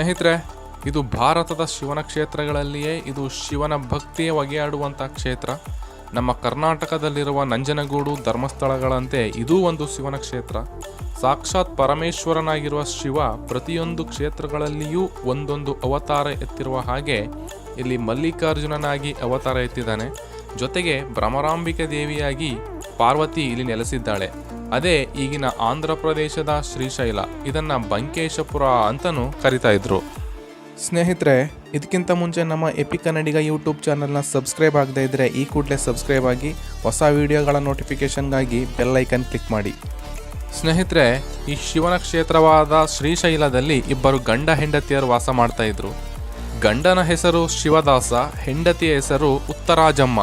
ಸ್ನೇಹಿತರೆ, ಇದು ಭಾರತದ ಶಿವನ ಕ್ಷೇತ್ರಗಳಲ್ಲಿಯೇ ಇದು ಶಿವನ ಭಕ್ತಿಯ ಒಗೆಯಾಡುವಂಥ ಕ್ಷೇತ್ರ. ನಮ್ಮ ಕರ್ನಾಟಕದಲ್ಲಿರುವ ನಂಜನಗೂಡು ಧರ್ಮಸ್ಥಳಗಳಂತೆ ಇದೂ ಒಂದು ಶಿವನ ಕ್ಷೇತ್ರ. ಸಾಕ್ಷಾತ್ ಪರಮೇಶ್ವರನಾಗಿರುವ ಶಿವ ಪ್ರತಿಯೊಂದು ಕ್ಷೇತ್ರಗಳಲ್ಲಿಯೂ ಒಂದೊಂದು ಅವತಾರ ಎತ್ತಿರುವ ಹಾಗೆ ಇಲ್ಲಿ ಮಲ್ಲಿಕಾರ್ಜುನನಾಗಿ ಅವತಾರ ಎತ್ತಿದ್ದಾನೆ. ಜೊತೆಗೆ ಭ್ರಮರಾಂಬಿಕೆ ದೇವಿಯಾಗಿ ಪಾರ್ವತಿ ಇಲ್ಲಿ ನೆಲೆಸಿದ್ದಾಳೆ. ಅದೇ ಈಗಿನ ಆಂಧ್ರ ಪ್ರದೇಶದ ಶ್ರೀಶೈಲ ಇದನ್ನ ಬಂಕೇಶಪುರ ಅಂತಲೂ ಕರಿತಾ ಇದ್ರು. ಸ್ನೇಹಿತರೆ ಇದಕ್ಕಿಂತ ಮುಂಚೆ ನಮ್ಮ ಎಪಿ ಕನ್ನಡಿಗ ಯೂಟ್ಯೂಬ್ ಚಾನಲ್ನ ಸಬ್ಸ್ಕ್ರೈಬ್ ಆಗದೇ ಇದ್ದರೆ ಈ ಕೂಡಲೇ ಸಬ್ಸ್ಕ್ರೈಬ್ ಆಗಿ ಹೊಸ ವಿಡಿಯೋಗಳ ನೋಟಿಫಿಕೇಷನ್ಗಾಗಿ ಬೆಲ್ ಐಕನ್ ಕ್ಲಿಕ್ ಮಾಡಿ. ಸ್ನೇಹಿತರೆ ಈ ಶಿವನ ಕ್ಷೇತ್ರವಾದ ಶ್ರೀಶೈಲದಲ್ಲಿ ಇಬ್ಬರು ಗಂಡ ಹೆಂಡತಿಯರು ವಾಸ ಮಾಡ್ತಾ ಇದ್ರು. ಗಂಡನ ಹೆಸರು ಶಿವದಾಸ ಹೆಂಡತಿಯ ಹೆಸರು ಉತ್ತರಾಜಮ್ಮ.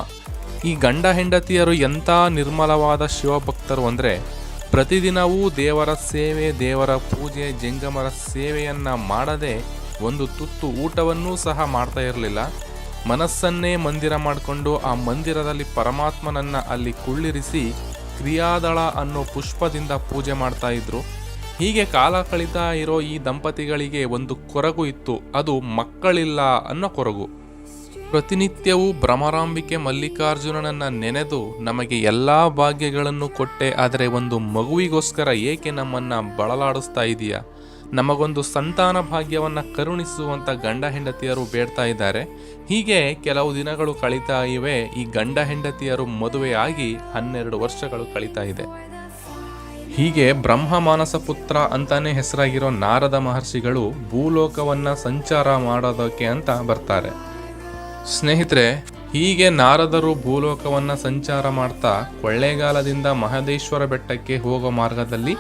ಈ ಗಂಡ ಹೆಂಡತಿಯರು ಎಂಥ ನಿರ್ಮಲವಾದ ಶಿವಭಕ್ತರು ಅಂದರೆ ಪ್ರತಿದಿನವೂ ದೇವರ ಸೇವೆ, ದೇವರ ಪೂಜೆ, ಜಂಗಮರ ಸೇವೆಯನ್ನು ಮಾಡದೆ ಒಂದು ತುತ್ತು ಊಟವನ್ನೂ ಸಹ ಮಾಡ್ತಾ ಇರಲಿಲ್ಲ. ಮನಸ್ಸನ್ನೇ ಮಂದಿರ ಮಾಡಿಕೊಂಡು ಆ ಮಂದಿರದಲ್ಲಿ ಪರಮಾತ್ಮನನ್ನು ಅಲ್ಲಿ ಕುಳ್ಳಿರಿಸಿ ಕ್ರಿಯಾದಳ ಅನ್ನೋ ಪುಷ್ಪದಿಂದ ಪೂಜೆ ಮಾಡ್ತಾ ಇದ್ರು. ಹೀಗೆ ಕಾಲ ಕಳೀತಾ ಇರೋ ಈ ದಂಪತಿಗಳಿಗೆ ಒಂದು ಕೊರಗು ಇತ್ತು. ಅದು ಮಕ್ಕಳಿಲ್ಲ ಅನ್ನೋ ಕೊರಗು. ಪ್ರತಿನಿತ್ಯವೂ ಭ್ರಮರಾಂಬಿಕೆ ಮಲ್ಲಿಕಾರ್ಜುನನನ್ನ ನೆನೆದು ನಮಗೆ ಎಲ್ಲಾ ಭಾಗ್ಯಗಳನ್ನು ಕೊಟ್ಟೆ, ಆದರೆ ಒಂದು ಮಗುವಿಗೋಸ್ಕರ ಏಕೆ ನಮ್ಮನ್ನ ಬಳಲಾಡಿಸ್ತಾ ಇದೆಯಾ? ನಮಗೊಂದು ಸಂತಾನ ಭಾಗ್ಯವನ್ನ ಕರುಣಿಸುವಂತ ಗಂಡ ಹೆಂಡತಿಯರು ಬೇಡ್ತಾ ಇದ್ದಾರೆ. ಹೀಗೆ ಕೆಲವು ದಿನಗಳು ಕಳೀತಾ ಇವೆ. ಈ ಗಂಡ ಹೆಂಡತಿಯರು ಮದುವೆಯಾಗಿ ಹನ್ನೆರಡು ವರ್ಷಗಳು ಕಳೀತಾ ಇದೆ. ಹೀಗೆ ಬ್ರಹ್ಮ ಮಾನಸ ಪುತ್ರ ಅಂತಾನೆ ಹೆಸರಾಗಿರೋ ನಾರದ ಮಹರ್ಷಿಗಳು ಭೂಲೋಕವನ್ನ ಸಂಚಾರ ಮಾಡೋದಕ್ಕೆ ಅಂತ ಬರ್ತಾರೆ. ಸ್ನೇಹಿತರೆ, ಹೀಗೆ ನಾರದರು ಭೂಲೋಕವನ್ನ ಸಂಚಾರ ಮಾಡ್ತಾ ಕೊಳ್ಳೇಗಾಲದಿಂದ ಮಹದೇಶ್ವರ ಬೆಟ್ಟಕ್ಕೆ ಹೋಗೋ ಮಾರ್ಗದಲ್ಲಿ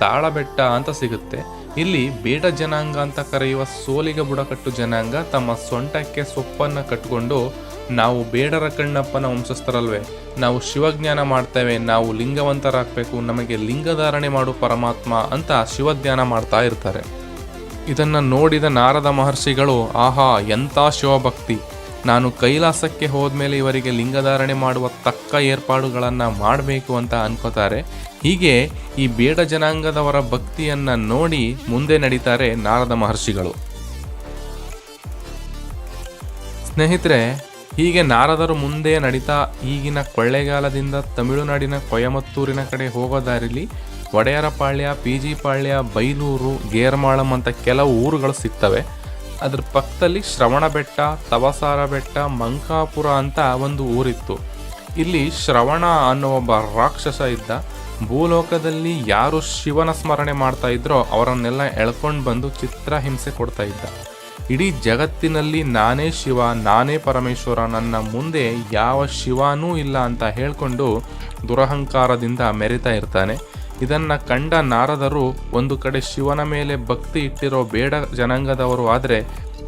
ತಾಳಬೆಟ್ಟ ಅಂತ ಸಿಗುತ್ತೆ. ಇಲ್ಲಿ ಬೇಡ ಜನಾಂಗ ಅಂತ ಕರೆಯುವ ಸೋಲಿಗ ಬುಡಕಟ್ಟು ಜನಾಂಗ ತಮ್ಮ ಸೊಂಟಕ್ಕೆ ಸೊಪ್ಪನ್ನ ಕಟ್ಕೊಂಡು ನಾವು ಬೇಡರ ಕಣ್ಣಪ್ಪನ ವಂಶಸ್ಥರಲ್ವೇ. ನಾವು ಶಿವಜ್ಞಾನ ಮಾಡ್ತೇವೆ, ನಾವು ಲಿಂಗವಂತರಾಗಬೇಕು, ನಮಗೆ ಲಿಂಗಧಾರಣೆ ಮಾಡು ಪರಮಾತ್ಮ ಅಂತ ಶಿವಧ್ಯಾನ ಮಾಡ್ತಾ ಇರ್ತಾರೆ. ಇದನ್ನು ನೋಡಿದ ನಾರದ ಮಹರ್ಷಿಗಳು, ಆಹಾ, ಎಂಥ ಶಿವಭಕ್ತಿ! ನಾನು ಕೈಲಾಸಕ್ಕೆ ಹೋದ್ಮೇಲೆ ಇವರಿಗೆ ಲಿಂಗಧಾರಣೆ ಮಾಡುವ ತಕ್ಕ ಏರ್ಪಾಡುಗಳನ್ನು ಮಾಡಬೇಕು ಅಂತ ಅನ್ಕೋತಾರೆ. ಹೀಗೆ ಈ ಬೇಡ ಜನಾಂಗದವರ ಭಕ್ತಿಯನ್ನು ನೋಡಿ ಮುಂದೆ ನಡೀತಾರೆ ನಾರದ ಮಹರ್ಷಿಗಳು. ಸ್ನೇಹಿತರೆ, ಹೀಗೆ ನಾರದರು ಮುಂದೆ ನಡೀತಾ ಈಗಿನ ಕೊಳ್ಳೇಗಾಲದಿಂದ ತಮಿಳುನಾಡಿನ ಕೊಯಮತ್ತೂರಿನ ಕಡೆ ಹೋಗೋ ದಾರಿಲಿ ಒಡೆಯರಪಾಳ್ಯ, ಪಿ ಜಿ ಪಾಳ್ಯ, ಬೈಲೂರು, ಗೇರ್ಮಾಳಂ ಅಂತ ಕೆಲವು ಊರುಗಳು ಸಿಗ್ತವೆ. ಅದ್ರ ಪಕ್ಕದಲ್ಲಿ ಶ್ರವಣ ಬೆಟ್ಟ, ತವಸಾರ ಬೆಟ್ಟ, ಮಂಕಾಪುರ ಅಂತ ಒಂದು ಊರಿತ್ತು. ಇಲ್ಲಿ ಶ್ರವಣ ಅನ್ನೋ ಒಬ್ಬ ರಾಕ್ಷಸ ಇದ್ದ. ಭೂಲೋಕದಲ್ಲಿ ಯಾರು ಶಿವನ ಸ್ಮರಣೆ ಮಾಡ್ತಾ ಇದ್ರೋ ಅವರನ್ನೆಲ್ಲ ಎಳ್ಕೊಂಡು ಬಂದು ಚಿತ್ರ ಹಿಂಸೆ ಕೊಡ್ತಾ ಇದ್ದ. ಇಡೀ ಜಗತ್ತಿನಲ್ಲಿ ನಾನೇ ಶಿವ, ನಾನೇ ಪರಮೇಶ್ವರ, ನನ್ನ ಮುಂದೆ ಯಾವ ಶಿವನೂ ಇಲ್ಲ ಅಂತ ಹೇಳ್ಕೊಂಡು ದುರಹಂಕಾರದಿಂದ ಮೆರಿತಾ ಇರ್ತಾನೆ. ಇದನ್ನ ಕಂಡ ನಾರದರು ಒಂದು ಕಡೆ ಶಿವನ ಮೇಲೆ ಭಕ್ತಿ ಇಟ್ಟಿರೋ ಬೇಡ ಜನಾಂಗದವರು ಆದರೆ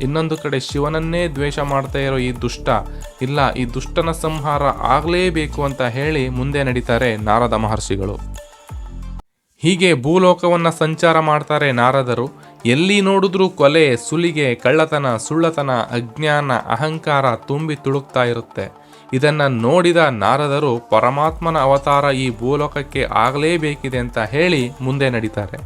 ಇನ್ನೊಂದು ಕಡೆ ಶಿವನನ್ನೇ ದ್ವೇಷ ಮಾಡ್ತಾ ಇರೋ ಈ ದುಷ್ಟ. ಇಲ್ಲ, ಈ ದುಷ್ಟನ ಸಂಹಾರ ಆಗಲೇಬೇಕು ಅಂತ ಹೇಳಿ ಮುಂದೆ ನಡೀತಾರೆ ನಾರದ ಮಹರ್ಷಿಗಳು. ಹೀಗೆ ಭೂಲೋಕವನ್ನು ಸಂಚಾರ ಮಾಡ್ತಾರೆ ನಾರದರು. ಎಲ್ಲಿ ನೋಡಿದ್ರೂ ಕೊಲೆ, ಸುಲಿಗೆ, ಕಳ್ಳತನ, ಸುಳ್ಳತನ, ಅಜ್ಞಾನ, ಅಹಂಕಾರ ತುಂಬಿ ತುಳುಕ್ತಾ ಇರುತ್ತೆ. ಇದನ್ನು ನೋಡಿದ ನಾರದರು ಪರಮಾತ್ಮನ ಅವತಾರ ಈ ಭೂಲೋಕಕ್ಕೆ ಆಗಲೇಬೇಕಿದೆ ಅಂತ ಹೇಳಿ ಮುಂದೆ ನಡೀತಾರೆ.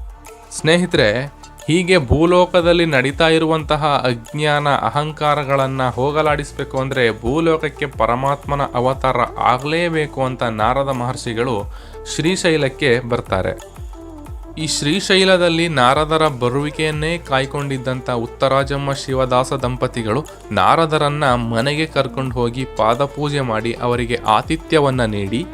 ಸ್ನೇಹಿತರೆ, ಹೀಗೆ ಭೂಲೋಕದಲ್ಲಿ ನಡೀತಾ ಇರುವಂತಹ ಅಜ್ಞಾನ, ಅಹಂಕಾರಗಳನ್ನು ಹೋಗಲಾಡಿಸಬೇಕು ಅಂದರೆ ಭೂಲೋಕಕ್ಕೆ ಪರಮಾತ್ಮನ ಅವತಾರ ಆಗಲೇಬೇಕು ಅಂತ ನಾರದ ಮಹರ್ಷಿಗಳು ಶ್ರೀಶೈಲಕ್ಕೆ ಬರ್ತಾರೆ. ಈ ಶ್ರೀಶೈಲದಲ್ಲಿ ನಾರದರ ಬರುವಿಕೆಯನ್ನೇ ಕಾಯ್ಕೊಂಡಿದ್ದಂಥ ಉತ್ತರಾಜಮ್ಮ ಶಿವದಾಸ ದಂಪತಿಗಳು ನಾರದರನ್ನ ಮನೆಗೆ ಕರ್ಕೊಂಡು ಹೋಗಿ ಪಾದಪೂಜೆ ಮಾಡಿ ಅವರಿಗೆ ಆತಿಥ್ಯವನ್ನು ನೀಡಿ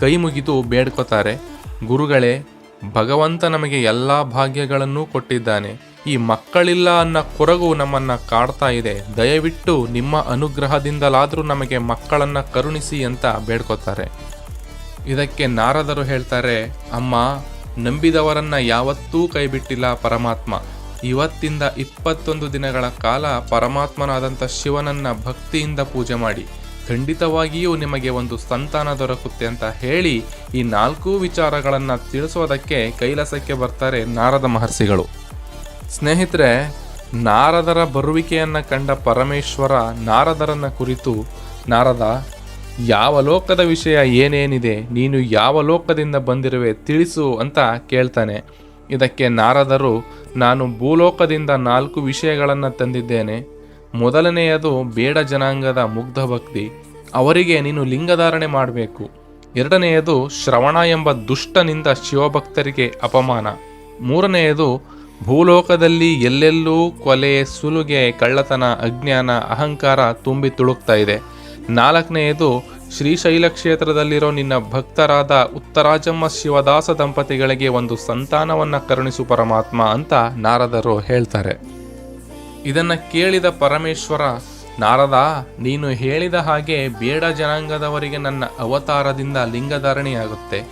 ಕೈ ಮುಗಿದು ಬೇಡ್ಕೋತಾರೆ. ಗುರುಗಳೇ, ಭಗವಂತ ನಮಗೆ ಎಲ್ಲ ಭಾಗ್ಯಗಳನ್ನೂ ಕೊಟ್ಟಿದ್ದಾನೆ. ಈ ಮಕ್ಕಳಿಲ್ಲ ಅನ್ನೋ ಕೊರಗು ನಮ್ಮನ್ನ ಕಾಡ್ತಾ ಇದೆ. ದಯವಿಟ್ಟು ನಿಮ್ಮ ಅನುಗ್ರಹದಿಂದಲಾದರೂ ನಮಗೆ ಮಕ್ಕಳನ್ನ ಕರುಣಿಸಿ ಅಂತ ಬೇಡ್ಕೋತಾರೆ. ಇದಕ್ಕೆ ನಾರದರು ಹೇಳ್ತಾರೆ, ಅಮ್ಮ ನಂಬಿದವರನ್ನ ಯಾವತ್ತೂ ಕೈಬಿಟ್ಟಿಲ್ಲ ಪರಮಾತ್ಮ. ಇವತ್ತಿಂದ ಇಪ್ಪತ್ತೊಂದು ದಿನಗಳ ಕಾಲ ಪರಮಾತ್ಮನಾದಂಥ ಶಿವನನ್ನ ಭಕ್ತಿಯಿಂದ ಪೂಜೆ ಮಾಡಿ. ಖಂಡಿತವಾಗಿಯೂ ನಿಮಗೆ ಒಂದು ಸಂತಾನ ದೊರಕುತ್ತೆ ಅಂತ ಹೇಳಿ ಈ ನಾಲ್ಕು ವಿಚಾರಗಳನ್ನು ತಿಳಿಸೋದಕ್ಕೆ ಕೈಲಾಸಕ್ಕೆ ಬರ್ತಾರೆ ನಾರದ ಮಹರ್ಷಿಗಳು. ಸ್ನೇಹಿತರೆ, ನಾರದರ ಬರುವಿಕೆಯನ್ನು ಕಂಡ ಪರಮೇಶ್ವರ ನಾರದರನ್ನ ಕುರಿತು, ನಾರದ ಯಾವ ಲೋಕದ ವಿಷಯ ಏನೇನಿದೆ, ನೀನು ಯಾವ ಲೋಕದಿಂದ ಬಂದಿರುವೆ ತಿಳಿಸು ಅಂತ ಕೇಳ್ತಾನೆ. ಇದಕ್ಕೆ ನಾರದರು, ನಾನು ಭೂಲೋಕದಿಂದ ನಾಲ್ಕು ವಿಷಯಗಳನ್ನು ತಂದಿದ್ದೇನೆ. ಮೊದಲನೆಯದು ಬೇಡ ಜನಾಂಗದ ಮುಗ್ಧ ಭಕ್ತಿ. ಅವರಿಗೆ ನೀನು ಲಿಂಗಧಾರಣೆ ಮಾಡಬೇಕು. ಎರಡನೆಯದು ಶ್ರವಣ ಎಂಬ ದುಷ್ಟನಿಂದ ಶಿವಭಕ್ತರಿಗೆ ಅಪಮಾನ. ಮೂರನೆಯದು ಭೂಲೋಕದಲ್ಲಿ ಎಲ್ಲೆಲ್ಲೂ ಕೊಲೆ, ಸುಲುಗೆ, ಕಳ್ಳತನ, ಅಜ್ಞಾನ, ಅಹಂಕಾರ ತುಂಬಿ ತುಳುಕ್ತಾ ಇದೆ. ನಾಲ್ಕನೆಯದು ಶ್ರೀಶೈಲ ಕ್ಷೇತ್ರದಲ್ಲಿರೋ ನಿನ್ನ ಭಕ್ತರಾದ ಉತ್ತರಾಜಮ್ಮ ಶಿವದಾಸ ದಂಪತಿಗಳಿಗೆ ಒಂದು ಸಂತಾನವನ್ನ ಕರುಣಿಸು ಪರಮಾತ್ಮ ಅಂತ ನಾರದರು ಹೇಳ್ತಾರೆ. ಇದನ್ನ ಕೇಳಿದ ಪರಮೇಶ್ವರ, ನಾರದ, ನೀನು ಹೇಳಿದ ಹಾಗೆ ಬೇಡ ಜನಾಂಗದವರಿಗೆ ನನ್ನ ಅವತಾರದಿಂದ ಲಿಂಗಧಾರಣೆಯಾಗುತ್ತೆ.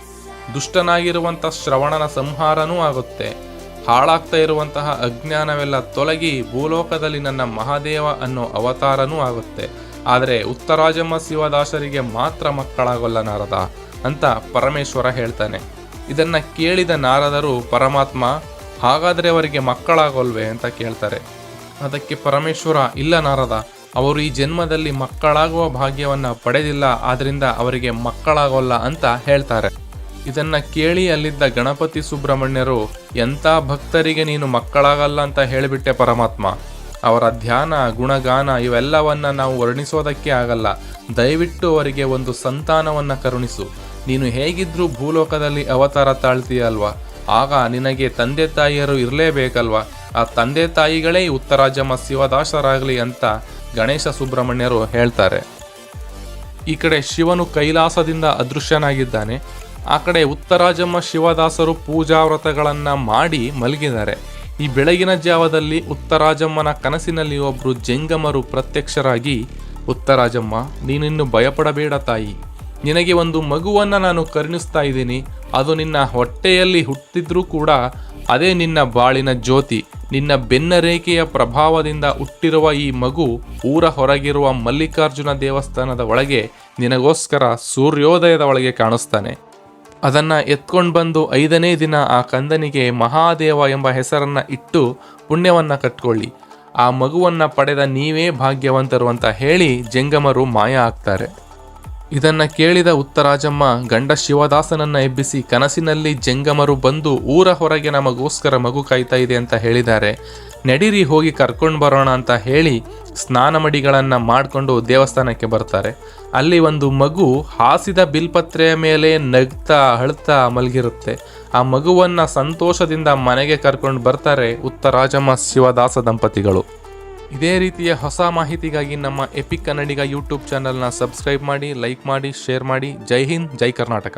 ದುಷ್ಟನಾಗಿರುವಂಥ ಶ್ರವಣನ ಸಂಹಾರನೂ ಆಗುತ್ತೆ. ಹಾಳಾಗ್ತಾ ಇರುವಂತಹ ಅಜ್ಞಾನವೆಲ್ಲ ತೊಲಗಿ ಭೂಲೋಕದಲ್ಲಿ ನನ್ನ ಮಹಾದೇವ ಅನ್ನೋ ಅವತಾರನೂ ಆಗುತ್ತೆ. ಆದರೆ ಉತ್ತರಾಜಮ್ಮ ಶಿವದಾಸರಿಗೆ ಮಾತ್ರ ಮಕ್ಕಳಾಗೋಲ್ಲ ನಾರದ ಅಂತ ಪರಮೇಶ್ವರ ಹೇಳ್ತಾನೆ. ಇದನ್ನ ಕೇಳಿದ ನಾರದರು, ಪರಮಾತ್ಮ, ಹಾಗಾದರೆ ಅವರಿಗೆ ಮಕ್ಕಳಾಗೋಲ್ವೇ ಅಂತ ಕೇಳ್ತಾರೆ. ಅದಕ್ಕೆ ಪರಮೇಶ್ವರ, ಇಲ್ಲ ನಾರದ, ಅವರು ಈ ಜನ್ಮದಲ್ಲಿ ಮಕ್ಕಳಾಗುವ ಭಾಗ್ಯವನ್ನು ಪಡೆದಿಲ್ಲ ಆದ್ದರಿಂದ ಅವರಿಗೆ ಮಕ್ಕಳಾಗೋಲ್ಲ ಅಂತ ಹೇಳ್ತಾರೆ. ಇದನ್ನ ಕೇಳಿ ಅಲ್ಲಿದ್ದ ಗಣಪತಿ ಸುಬ್ರಹ್ಮಣ್ಯರು, ಎಂಥ ಭಕ್ತರಿಗೆ ನೀನು ಮಕ್ಕಳಾಗಲ್ಲ ಅಂತ ಹೇಳಿಬಿಟ್ಟೆ ಪರಮಾತ್ಮ. ಅವರ ಧ್ಯಾನ, ಗುಣಗಾನ ಇವೆಲ್ಲವನ್ನ ನಾವು ವರ್ಣಿಸೋದಕ್ಕೆ ಆಗಲ್ಲ. ದಯವಿಟ್ಟು ಅವರಿಗೆ ಒಂದು ಸಂತಾನವನ್ನ ಕರುಣಿಸು. ನೀನು ಹೇಗಿದ್ರೂ ಭೂಲೋಕದಲ್ಲಿ ಅವತಾರ ತಾಳ್ತೀಯಲ್ವಾ? ಆಗ ನಿನಗೆ ತಂದೆ ತಾಯಿಯರು ಇರಲೇಬೇಕಲ್ವಾ? ಆ ತಂದೆ ತಾಯಿಗಳೇ ಉತ್ತರಾಜಮ ಉತ್ತರಾಜಮ್ಮ ಶಿವದಾಸರಾಗಲಿ ಅಂತ ಗಣೇಶ ಸುಬ್ರಹ್ಮಣ್ಯರು ಹೇಳ್ತಾರೆ. ಈ ಕಡೆ ಶಿವನು ಕೈಲಾಸದಿಂದ ಅದೃಶ್ಯನಾಗಿದ್ದಾನೆ. ಆ ಕಡೆ ಉತ್ತರಾಜಮ್ಮ ಶಿವದಾಸರು ಪೂಜಾ ವ್ರತಗಳನ್ನು ಮಾಡಿ ಮಲಗಿದ್ದಾರೆ. ಈ ಬೆಳಗಿನ ಜಾವದಲ್ಲಿ ಉತ್ತರಾಜಮ್ಮನ ಕನಸಿನಲ್ಲಿ ಒಬ್ಬರು ಜಂಗಮರು ಪ್ರತ್ಯಕ್ಷರಾಗಿ, ಉತ್ತರಾಜಮ್ಮ, ನೀನಿನ್ನು ಭಯಪಡಬೇಡ ತಾಯಿ. ನಿನಗೆ ಒಂದು ಮಗುವನ್ನು ನಾನು ಕರುಣಿಸ್ತಾ ಇದ್ದೀನಿ. ಅದು ನಿನ್ನ ಹೊಟ್ಟೆಯಲ್ಲಿ ಹುಟ್ಟಿದ್ರೂ ಕೂಡ ಅದೇ ನಿನ್ನ ಬಾಳಿನ ಜ್ಯೋತಿ. ನಿನ್ನ ಬೆನ್ನ ರೇಖೆಯ ಪ್ರಭಾವದಿಂದ ಹುಟ್ಟಿರುವ ಈ ಮಗು ಊರ ಹೊರಗಿರುವ ಮಲ್ಲಿಕಾರ್ಜುನ ದೇವಸ್ಥಾನದ ಒಳಗೆ ನಿನಗೋಸ್ಕರ ಸೂರ್ಯೋದಯದ ಒಳಗೆ ಕಾಣಿಸ್ತಾನೆ. ಅದನ್ನ ಎತ್ಕೊಂಡು ಬಂದು ಐದನೇ ದಿನ ಆ ಕಂದನಿಗೆ ಮಹಾದೇವ ಎಂಬ ಹೆಸರನ್ನ ಇಟ್ಟು ಪುಣ್ಯವನ್ನ ಕಟ್ಕೊಳ್ಳಿ. ಆ ಮಗುವನ್ನ ಪಡೆದ ನೀವೇ ಭಾಗ್ಯವಂತರು ಅಂತ ಹೇಳಿ ಜಂಗಮರು ಮಾಯ ಆಗ್ತಾರೆ. ಇದನ್ನು ಕೇಳಿದ ಉತ್ತರಾಜಮ್ಮ ಗಂಡ ಶಿವದಾಸನನ್ನು ಎಬ್ಬಿಸಿ ಕನಸಿನಲ್ಲಿ ಜಂಗಮರು ಬಂದು ಊರ ಹೊರಗೆ ನಮಗೋಸ್ಕರ ಮಗು ಕಾಯ್ತಾ ಇದೆ ಅಂತ ಹೇಳಿದ್ದಾರೆ. ನಡೀರಿ, ಹೋಗಿ ಕರ್ಕೊಂಡು ಬರೋಣ ಅಂತ ಹೇಳಿ ಸ್ನಾನ ಮಡಿಗಳನ್ನು ಮಾಡಿಕೊಂಡು ದೇವಸ್ಥಾನಕ್ಕೆ ಬರ್ತಾರೆ. ಅಲ್ಲಿ ಒಂದು ಮಗು ಹಾಸಿದ ಬಿಲ್ಪತ್ರೆಯ ಮೇಲೆ ನಗ್ತಾ, ಅಳ್ತಾ ಮಲಗಿರುತ್ತೆ. ಆ ಮಗುವನ್ನು ಸಂತೋಷದಿಂದ ಮನೆಗೆ ಕರ್ಕೊಂಡು ಬರ್ತಾರೆ ಉತ್ತರಾಜಮ್ಮ ಶಿವದಾಸ ದಂಪತಿಗಳು. ಇದೇ ರೀತಿಯ ಹೊಸ ಮಾಹಿತಿಗಾಗಿ ನಮ್ಮ ಎಪಿಕ್ ಕನ್ನಡಿಗ ಯೂಟ್ಯೂಬ್ ಚಾನಲ್ನ ಸಬ್ಸ್ಕ್ರೈಬ್ ಮಾಡಿ, ಲೈಕ್ ಮಾಡಿ, ಶೇರ್ ಮಾಡಿ. ಜೈ ಹಿಂದ್, ಜೈ ಕರ್ನಾಟಕ.